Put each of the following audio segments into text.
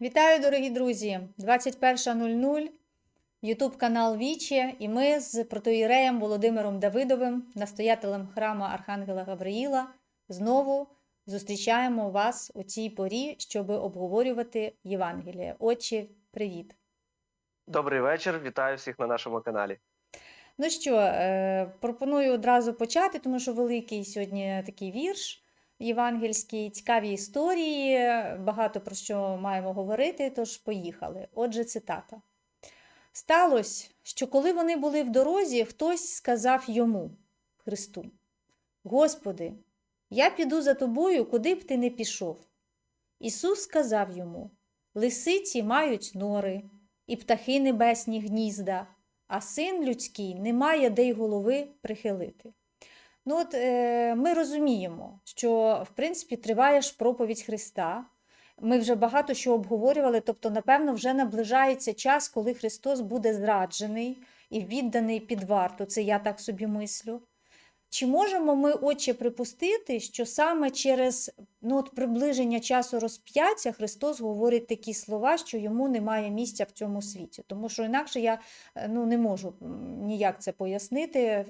Вітаю, дорогі друзі! 21.00, Ютуб канал Вічі, і ми з протоїреєм Володимиром Давидовим, настоятелем храма Архангела Гавриїла, знову зустрічаємо вас у цій порі, щоб обговорювати Євангеліє. Отче, привіт! Добрий вечір, вітаю всіх на нашому каналі. Ну що, е, пропоную одразу почати, тому що великий сьогодні такий вірш євангельський, цікаві історії, багато про що маємо говорити, тож поїхали. Отже, цитата. Сталося, що коли вони були в дорозі, хтось сказав йому, Христу: Господи, я піду за тобою, куди б ти не пішов. Ісус сказав йому: Лисиці мають нори, і птахи небесні гнізда, а син людський не має де й голови прихилити. Ну от е, ми розуміємо, що в принципі триває ж проповідь Христа. Ми вже багато що обговорювали, тобто, напевно, вже наближається час, коли Христос буде зраджений і відданий під варту. Це я так собі мислю. Чи можемо ми, отче, припустити, що саме через ну, от приближення часу розп'яття Христос говорить такі слова, що йому немає місця в цьому світі? Тому що інакше я е, ну, не можу ніяк це пояснити.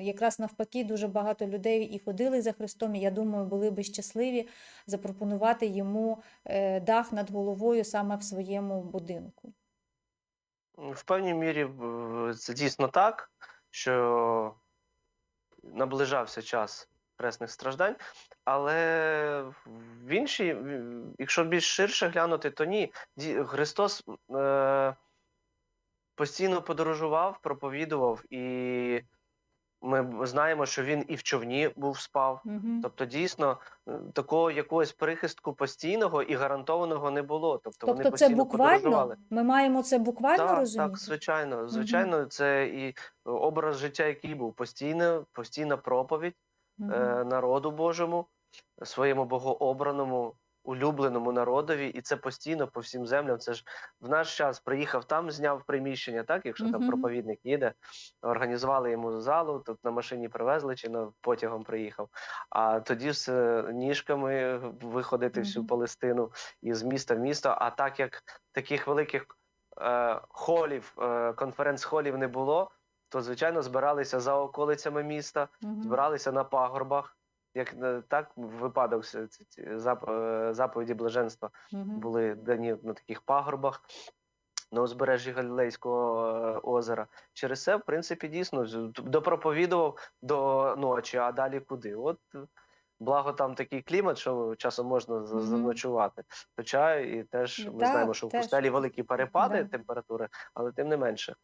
Якраз навпаки, дуже багато людей і ходили за Христом, і я думаю, були би щасливі запропонувати йому е, дах над головою саме в своєму будинку. В певній мірі це дійсно так, що наближався час хресних страждань, але в іншій, якщо більш ширше глянути, то ні. Христос е, постійно подорожував, проповідував, і ми знаємо, що він і в човні був спав. Угу. Тобто, дійсно, е, такого якогось прихистку постійного і гарантованого не було. Тобто, вони Тобто, це постійно подорожували. буквально? Ми маємо це буквально Так, розуміти? так, звичайно. Звичайно, це і образ життя, який був постійна, постійна проповідь Мгм. е, народу Божому, своєму богообраному, улюбленому народові, і це постійно по всім землям. Це ж в наш час приїхав там, зняв приміщення, так, якщо там проповідник їде, організували йому залу, тут на машині привезли чи на потягом приїхав. А тоді все ніжками виходити всю. Палестину із міста в місто. А так як таких великих е, холів, е, конференц-холів не було, то звичайно збиралися за околицями міста, Мгм. збиралися на пагорбах. Як так випадок е, заповіді блаженства були дані на таких пагорбах на узбережжі Галілейського е, озера. Через це, в принципі, дійсно допроповідував до ночі, а далі куди? От благо там такий клімат, що часом можна заночувати. Хоча і теж Ну, ми знаємо, що в пустелі великі перепади Да. температури, але тим не менше.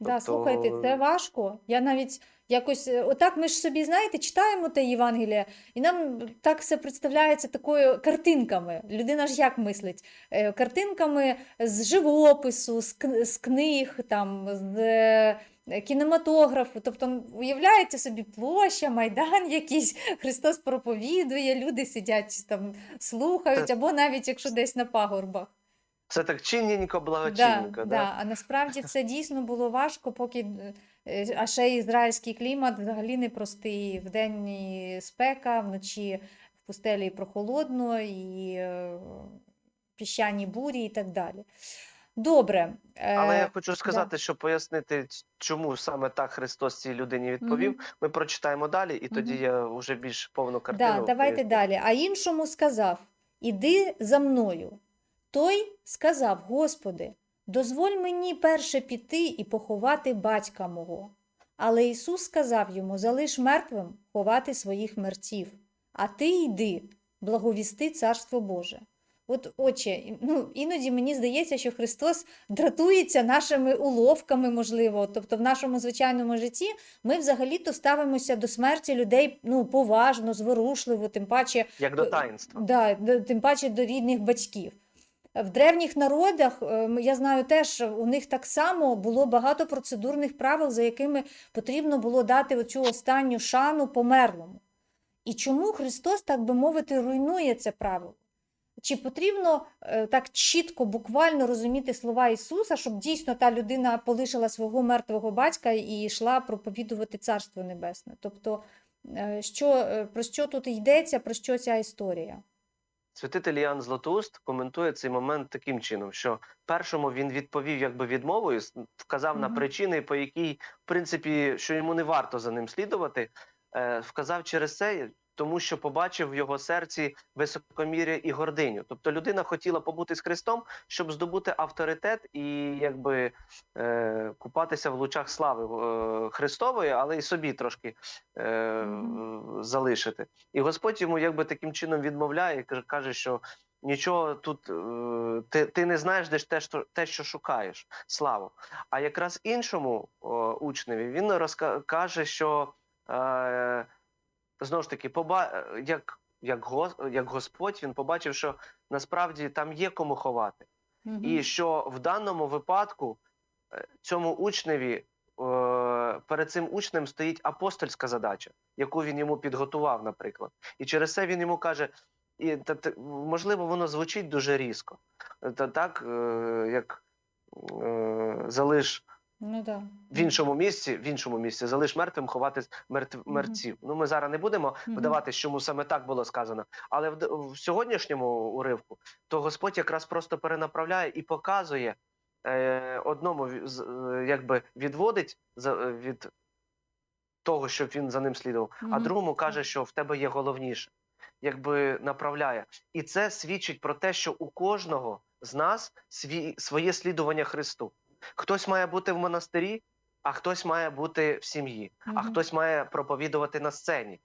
Да, Тобто- слухайте, це важко. Я навіть якось, е, отак ми ж собі, знаєте, читаємо те Євангеліє, і нам так все представляється такою картинками. Людина ж як мислить? Е, Картинками з живопису, з, книг, там, з е, кінематографу. Тобто, уявляєте собі площа, майдан якийсь, Христос проповідує, люди сидять там, слухають, або навіть якщо десь на пагорбах. Це так чинненько, Да, благочинненько. да. А насправді це дійсно було важко, поки е, а ще й ізраїльський клімат взагалі непростий. Вдень і спека, вночі в пустелі прохолодно, і е, піщані бурі, і так далі. Добре. е, Але я хочу сказати, що пояснити, чому саме так Христос цій людині відповів. Ми прочитаємо далі, і тоді Мгм. я вже більш повну картину. Да, давайте далі. А іншому сказав: Іди за мною. Той сказав: Господи, дозволь мені перше піти і поховати батька мого. Але Ісус сказав йому: Залиш мертвим ховати своїх мерців, а ти йди, благовісти Царство Боже. От, отче, ну, іноді мені здається, що Христос дратується нашими уловками, можливо. Тобто, в нашому звичайному житті ми взагалі-то ставимося до смерті людей ну, поважно, зворушливо, тим паче Як до таїнства. Да, тим паче до рідних батьків. В древніх народах, е, я знаю теж, у них так само було багато процедурних правил, за якими потрібно було дати оцю останню шану померлому. І чому Христос, так би мовити, руйнує це правило? Чи потрібно е, так чітко, буквально розуміти слова Ісуса, щоб дійсно та людина полишила свого мертвого батька і йшла проповідувати Царство Небесне? Тобто, е, що, про що тут йдеться, про що ця історія? Святитель Іоанн Златоуст коментує цей момент таким чином, що першому він відповів якби відмовою, вказав на причини, по якій, в принципі, що йому не варто за ним слідувати, е, вказав через це, тому що побачив в його серці високомір'я і гординю. Тобто людина хотіла побути з Христом, щоб здобути авторитет і якби е, купатися в лучах слави е, Христової, але й собі трошки е, залишити. І Господь йому якби таким чином відмовляє, і каже- що нічого тут е, ти, ти не знаєш, де ж те, що, те, що шукаєш, славу. А якраз іншому о, учневі він розка- каже, що е, знову ж таки, поба... е, як, як, гос... як Господь він побачив, що насправді там є кому ховати. Мгм. І що в даному випадку е, цьому учневі е, перед цим учнем стоїть апостольська задача, яку він йому підготував, наприклад. І через це він йому каже: і та, та, можливо, воно звучить дуже різко. Та так, е, як е, залиш Ну, да. в іншому місці, в іншому місці залиш мертвим ховати мертв, Мгм. мерців. Ну ми зараз не будемо Мгм. вдаватись, чому саме так було сказано. Але в, в сьогоднішньому уривку то Господь якраз просто перенаправляє і показує е, одному з- е, якби відводить за е, від того, щоб він за ним слідував, а другому каже, що в тебе є головніше, якби направляє. І це свідчить про те, що у кожного з нас свій, своє слідування Христу. Хтось має бути в монастирі, а хтось має бути в сім'ї, а хтось має проповідувати на сцені.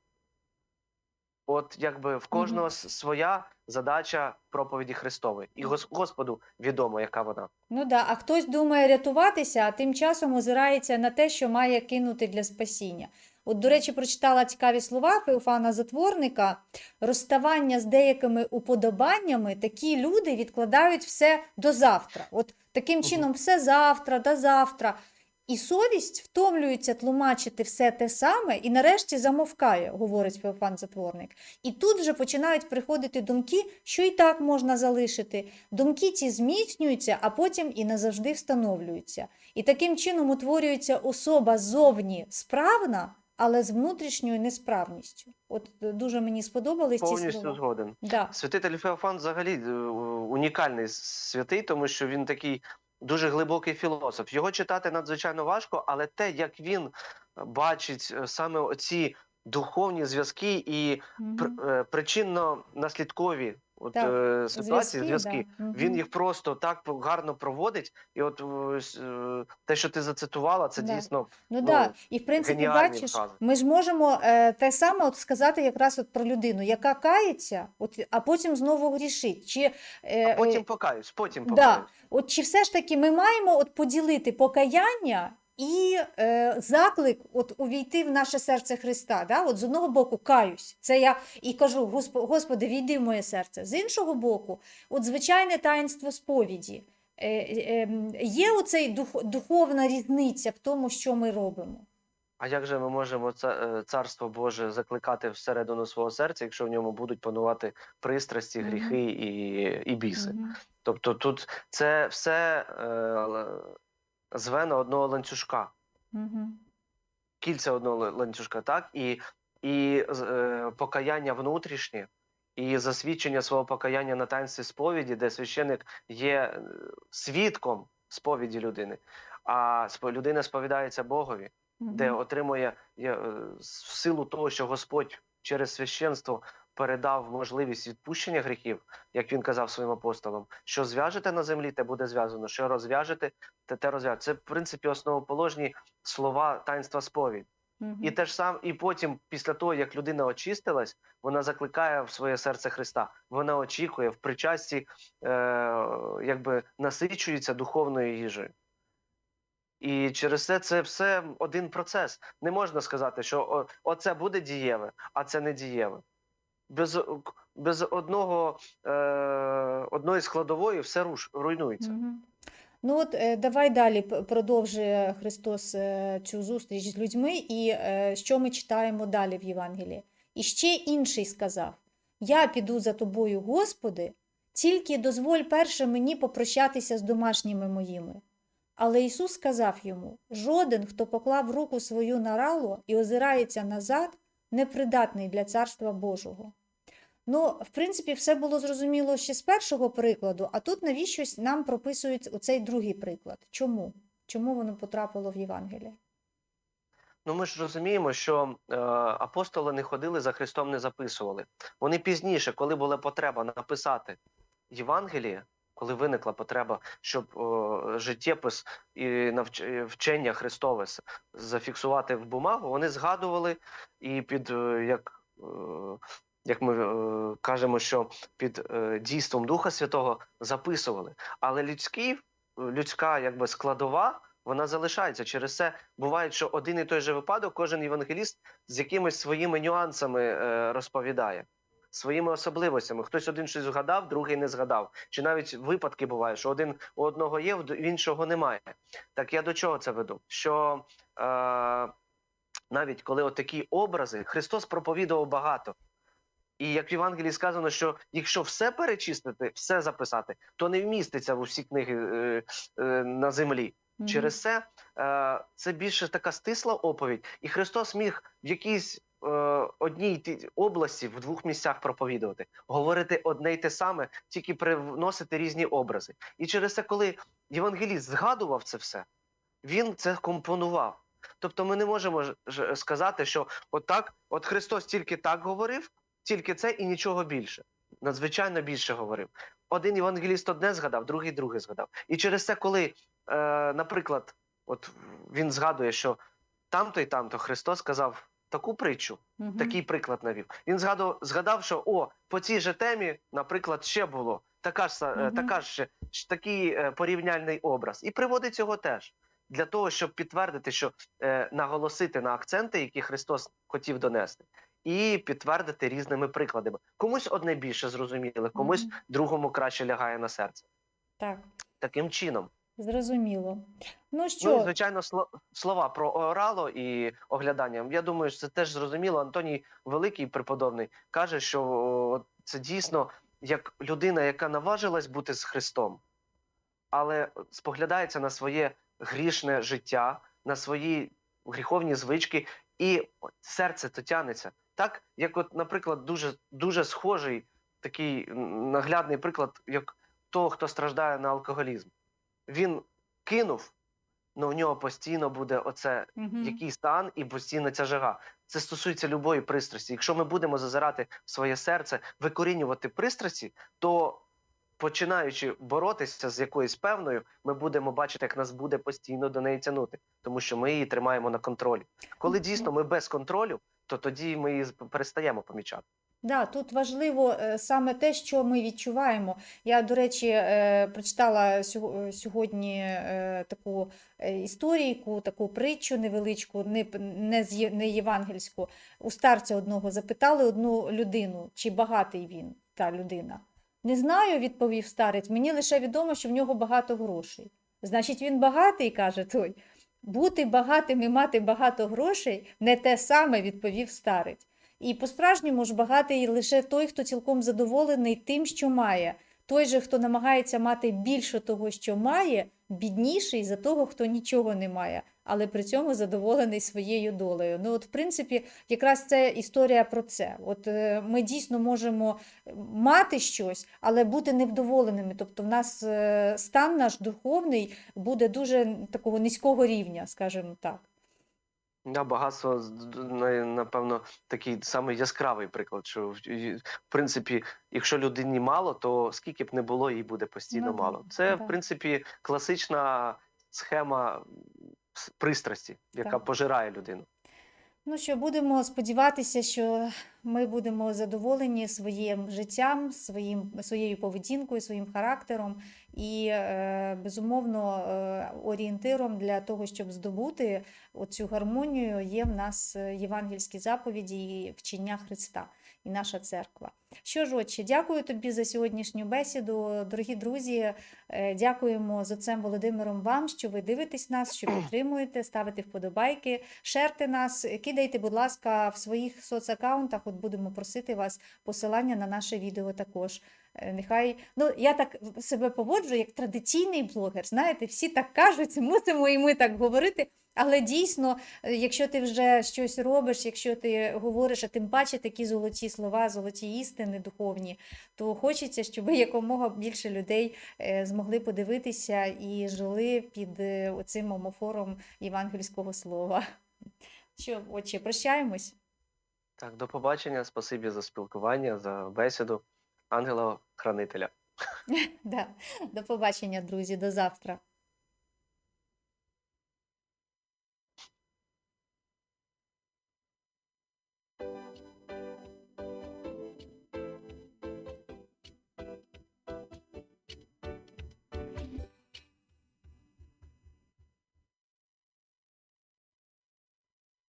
От якби в кожного с- своя задача проповіді Христової, і Гос- Господу відомо, яка вона. Ну да, а хтось думає рятуватися, а тим часом озирається на те, що має кинути для спасіння. От, до речі, прочитала цікаві слова Феофана Затворника. Розставання з деякими уподобаннями такі люди відкладають все до завтра. От таким чином, все завтра, до завтра. І совість втомлюється тлумачити все те саме і нарешті замовкає, говорить Феофан Затворник. І тут вже починають приходити думки, що і так можна залишити. Думки ці зміцнюються, а потім і назавжди встановлюються. І таким чином утворюється особа зовні справна, але з внутрішньою несправністю. От е, дуже мені сподобались ці Повністю слова. згоден. Да. Святитель Феофан взагалі е, унікальний святий, тому що він такий дуже глибокий філософ. Його читати надзвичайно важко, але те, як він бачить е, саме оці духовні зв'язки і пр- е, причинно-наслідкові от, Так, е, ситуації, зв'язки, да. Він їх просто так гарно проводить. І от е, е, те, що ти зацитувала, це Да. дійсно Ну Ну, да, і в принципі, бачиш, фрази. ми ж можемо е, те саме от сказати якраз от про людину, яка кається, от, а потім знову грішить. Чи, е, а потім покаюсь, потім да. От чи все ж таки ми маємо от поділити покаяння і е, заклик от увійти в наше серце Христа? Да? От з одного боку каюсь, це я і кажу, Господи, війди в моє серце. З іншого боку, от звичайне таїнство сповіді. Е, е, є оцей дух, духовна різниця в тому, що ми робимо. А як же ми можемо е, царство Боже закликати всередину свого серця, якщо в ньому будуть панувати пристрасті, гріхи і, і біси? Тобто тут це все е, звено одного ланцюжка, Мгм. кільця одного ланцюжка, так? І, і е, покаяння внутрішнє, і засвідчення свого покаяння на таїнстві сповіді, де священик є е, свідком сповіді людини, а людина сповідається Богові. де отримує е, силу того, що Господь через священство передав можливість відпущення гріхів, як він казав своїм апостолам, що зв'яжете на землі, те буде зв'язано, що розв'яжете, те те розв'яжете. Це в принципі основоположні слова таїнства сповідь. Мгм. І те ж сам, і потім, після того, як людина очистилась, вона закликає в своє серце Христа. Вона очікує в причасті, е, якби насичується духовною їжею. І через це це все один процес. Не можна сказати, що о, оце буде дієве, а це не дієве. Без, без одного, е, одної складової все руш, руйнується. Ну от е, давай далі продовжує Христос е, цю зустріч з людьми, і е, що ми читаємо далі в Євангелії. І ще інший сказав: Я піду за тобою, Господи, тільки дозволь перше мені попрощатися з домашніми моїми. Але Ісус сказав йому: Жоден, хто поклав руку свою на рало і озирається назад, непридатний для Царства Божого. Ну, в принципі, все було зрозуміло ще з першого прикладу, а тут навіщось нам прописують оцей другий приклад. Чому? Чому воно потрапило в Євангеліє? Ну, ми ж розуміємо, що е, апостоли не ходили за Христом, не записували. Вони пізніше, коли була потреба написати Євангеліє, коли виникла потреба, щоб е, життєпис і навч... вчення Христове зафіксувати в бумагу, вони згадували і під е, як, е, як ми е, кажемо, що під е, дійством Духа Святого записували. Але людський, людська якби складова. Вона залишається через це. Буває, що один і той же випадок, кожен євангеліст з якимись своїми нюансами е, розповідає, своїми особливостями. Хтось один щось згадав, другий не згадав. Чи навіть випадки бувають, що один у одного є, в іншого немає. Так я до чого це веду? Що е, навіть коли отакі образи, Христос проповідував багато. І як в Євангелії сказано, що якщо все перечистити, все записати, то не вміститься в усі книги е, е, на землі. Мгм. Через це е, це більше така стисла оповідь, і Христос міг в якійсь е, одній ті- області в двох місцях проповідувати, говорити одне й те саме, тільки привносити різні образи. І через це, коли євангеліст згадував це все, він це компонував. Тобто, ми не можемо ж- ж сказати, що отак, от Христос тільки так говорив, тільки це і нічого більше. Надзвичайно більше говорив. Один євангеліст одне згадав, другий друге згадав. І через це, коли е, наприклад, от він згадує, що там-то і там-то Христос сказав таку притчу, Мгм. такий приклад навів. Він згадав, згадав, що о, по цій же темі, наприклад, ще було така ж, е, така ж ж такий е, порівняльний образ, і приводить його теж для того, щоб підтвердити, що е, наголосити на акценти, які Христос хотів донести, і підтвердити різними прикладами. Комусь одне більше зрозуміле, комусь другому краще лягає на серце. Так, Таким чином. зрозуміло. Ну Ну, що, звичайно, сло- слова про орало і оглядання. Я думаю, що це теж зрозуміло. Антоній Великий преподобний каже, що це дійсно як людина, яка наважилась бути з Христом, але споглядається на своє грішне життя, на свої гріховні звички, і серце то тянеться. Так, як, от, наприклад, дуже, дуже схожий такий наглядний приклад, як того, хто страждає на алкоголізм. Він кинув, але в нього постійно буде оце Мгм. який стан і постійно ця жага. Це стосується любої пристрасті. Якщо ми будемо зазирати в своє серце, викорінювати пристрасті, то починаючи боротися з якоюсь певною, ми будемо бачити, як нас буде постійно до неї тягнути, тому що ми її тримаємо на контролі. Коли дійсно ми без контролю, то тоді ми її перестаємо помічати. Да, тут важливо е, саме те, що ми відчуваємо. Я, до речі, е, прочитала е, сьогодні таку історійку, таку притчу невеличку, не, не євангельську. У старця одного запитали одну людину, чи багатий він, та людина. Не знаю, відповів старець, мені лише відомо, що в нього багато грошей. Значить, він багатий, каже той. Бути багатим і мати багато грошей не те саме, відповів старець. І по-справжньому ж багатий лише той, хто цілком задоволений тим, що має. Той же, хто намагається мати більше того, що має, бідніший за того, хто нічого не має, але при цьому задоволений своєю долею. Ну, от, в принципі, якраз це історія про це. От е, ми дійсно можемо мати щось, але бути невдоволеними. Тобто, в нас е, стан наш духовний буде дуже такого низького рівня, скажімо так. Да, багатство напевно такий самий яскравий приклад. Що в принципі, якщо людині мало, то скільки б не було, їй буде постійно Ну мало. Це да. в принципі класична схема пристрасті, яка Так. пожирає людину. Ну що, будемо сподіватися, що ми будемо задоволені своїм життям, своїм, своєю поведінкою, своїм характером і, е, безумовно, е, орієнтиром для того, щоб здобути оцю гармонію, є в нас е, євангельські заповіді і вчення Христа і наша церква. Що ж, отче, дякую тобі за сьогоднішню бесіду. Дорогі друзі, е, дякуємо з отцем Володимиром вам, що ви дивитесь нас, що підтримуєте, ставите вподобайки, шерте нас, кидайте, будь ласка, в своїх соцаккаунтах. От будемо просити вас посилання на наше відео також. Е, Нехай, ну я так себе поводжу як традиційний блогер. Знаєте, всі так кажуть, мусимо і ми так говорити. Але дійсно, е, якщо ти вже щось робиш, якщо ти говориш, а тим паче такі золоті слова, золоті істини духовні, то хочеться, щоб якомога більше людей е, змогли подивитися і жили під е, оцим омофором євангельського слова. Що, отче, прощаємось? Так, до побачення. Спасибі за спілкування, за бесіду. Ангела-хранителя. Да. До побачення, друзі, до завтра.